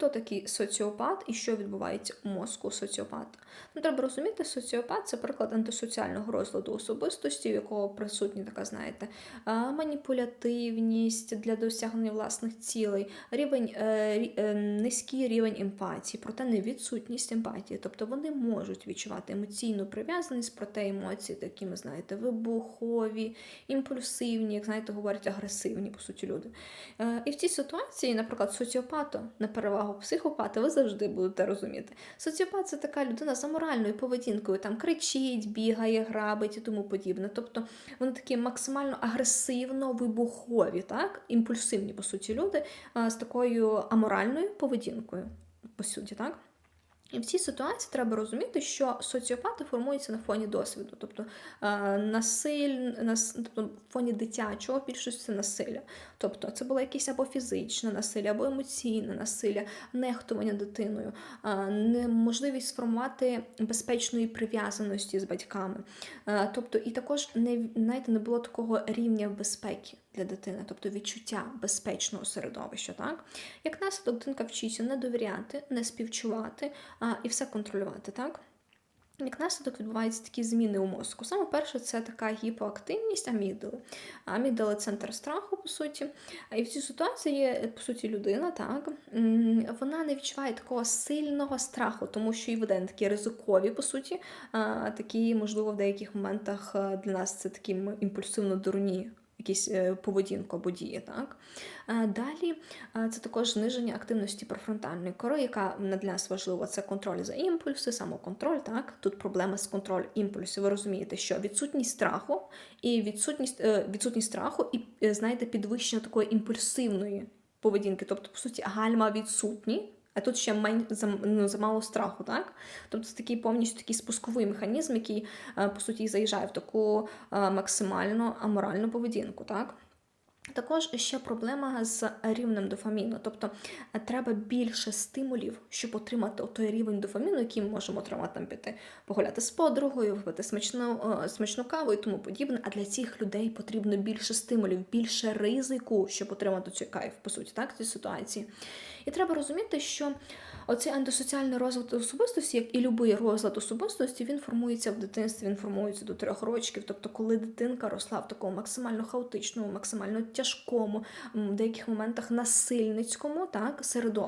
хто такий соціопат і що відбувається у мозку соціопата? Ну, треба розуміти, соціопат це приклад антисоціального розладу особистості, в якого присутні така, знаєте, маніпулятивність для досягнення власних цілей, рівень, е, е, низький рівень емпатії, проте не відсутність емпатії. Тобто вони можуть відчувати емоційну прив'язаність, проте емоції такі, ми знаєте, вибухові, імпульсивні, як знаєте, говорять, агресивні, по суті, люди. Е, І в цій ситуації, наприклад, соціопату на перевагу психопата, ви завжди будете розуміти. Соціопат це така людина з аморальною поведінкою, там кричить, бігає, грабить і тому подібне. Тобто вони такі максимально агресивно вибухові, так? імпульсивні, по суті, люди з такою аморальною поведінкою, по суті, так? І в цій ситуації треба розуміти, що соціопати формуються на фоні досвіду, тобто е, насиль, нас, тобто фоні дитячого більшості це насилля. Тобто це було якесь або фізичне насилля, або емоційне насилля, нехтування дитиною, е, неможливість сформувати безпечної прив'язаності з батьками. Е, Тобто, і також не знаєте, не було такого рівня безпеки для дитини, тобто відчуття безпечного середовища. Так? Як наслідок дитинка вчиться не довіряти, не співчувати а, і все контролювати. Так? Як наслідок відбуваються такі зміни у мозку. Саме перше, це така гіпоактивність амігдали. Амігдала центр страху, по суті. І в цій ситуації є, по суті, людина, так, вона не відчуває такого сильного страху, тому що і видає такі ризикові, по суті, такі, можливо, в деяких моментах для нас це такі імпульсивно дурні якісь е, поведінку або дії. Так? Е, Далі е, це також зниження активності префронтальної кори, яка для нас важлива, це контроль за імпульси, самоконтроль. Так? Тут проблема з контроль імпульсів. Ви розумієте, що відсутність страху і відсутність, відсутність страху і, знаєте, підвищення такої імпульсивної поведінки. Тобто, по суті, гальма відсутні. А тут ще мен, ну, замало страху, так? Тобто це такий повністю такий спусковий механізм, який, е, по суті, заїжджає в таку е, максимально аморальну поведінку, так? Також ще проблема з рівнем дофаміну. Тобто е, треба більше стимулів, щоб отримати той рівень дофаміну, який ми можемо отримати там піти погуляти з подругою, випити смачну, е, смачну каву і тому подібне. А для цих людей потрібно більше стимулів, більше ризику, щоб отримати цей кайф, по суті, так, цій ситуації. І треба розуміти, що оцей антисоціальний розлад особистості, як і будь-який розлад особистості, він формується в дитинстві, він формується до трьох років. Тобто, коли дитинка росла в такому максимально хаотичному, максимально тяжкому, в деяких моментах насильницькому так, середовищі.